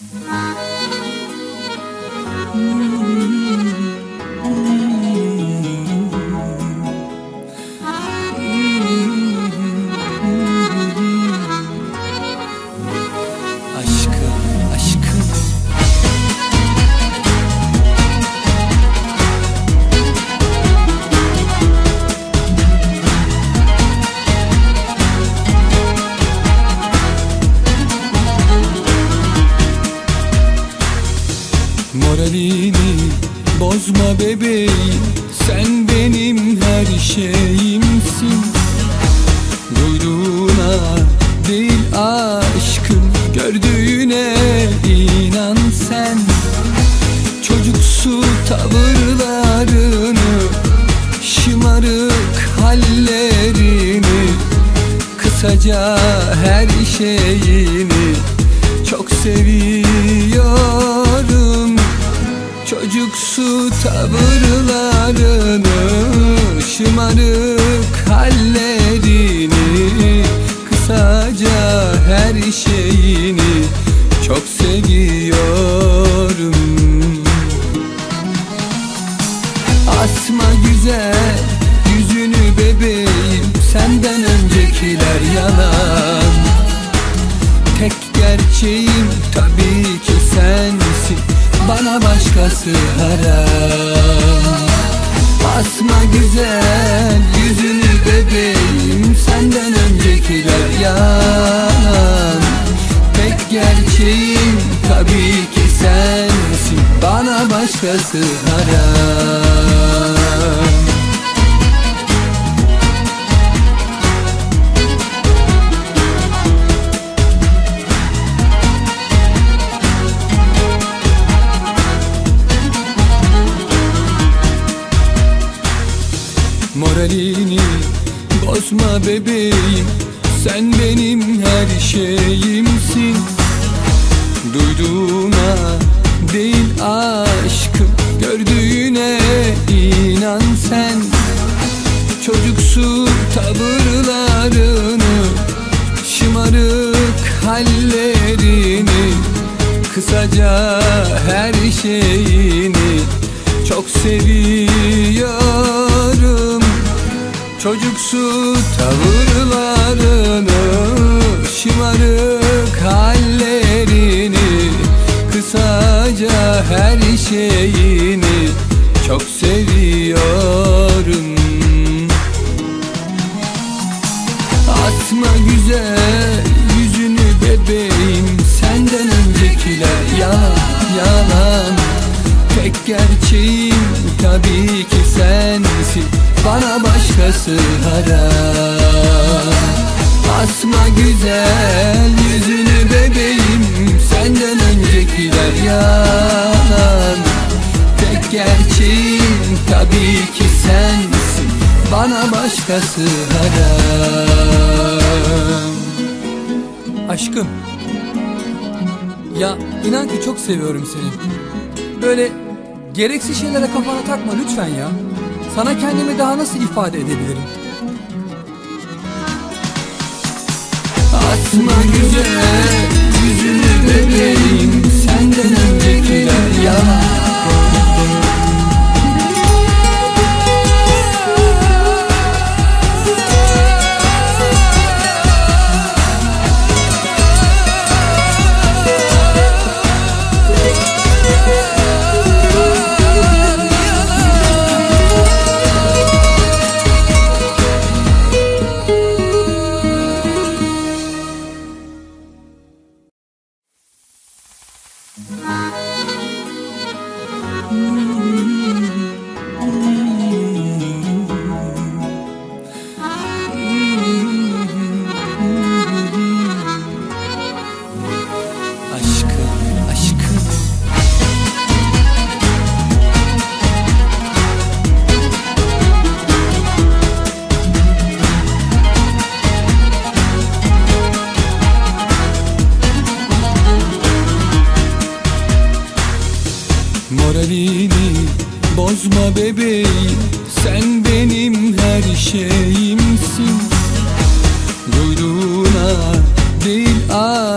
Aşkım, bozma bebeğim Sen benim her şeyimsin. Duyduğuna değil aşkım Gördüğüne inan sen. Çocuksu tavırlarını Şımarık hallerini Kısaca her şeyini Çok seviyorum Çocuksu tavırlarını Şımarık hallerini Kısaca her şeyini Çok seviyorum. Asma güzel yüzünü bebeğim Senden öncekiler yalan. Tek sensin Bana başkası haram. Asma güzel yüzünü bebeğim Senden öncekiler yalan Tek gerçeğim tabii ki sensin. Bana başkası haram Moralini bozma bebeğim. Sen benim her şeyimsin. Duyduğuna değil aşkım Gördüğüne inan sen. Çocuksu tavırlarını Şımarık hallerini Kısaca her şeyini Çok seviyorum Çocuksu tavırlarını Şımarık hallerini Kısaca her şeyini Çok seviyorum. Asma güzel yüzünü bebeğim Senden öncekiler yalan yalan. Tek gerçeğim tabii ki sensin Bana başkası haram Asma güzel yüzünü bebeğim Senden öncekiler yalan. Tek gerçeğim tabii ki sensin Bana başkası haram Aşkım Ya inan ki çok seviyorum seni. Böyle gereksiz şeylere kafana takma lütfen ya Sana kendimi daha nasıl ifade edebilirim? Asma güzel Moralini bozma bebeğim Sen benim her şeyimsin. Duyduğuna değil ağ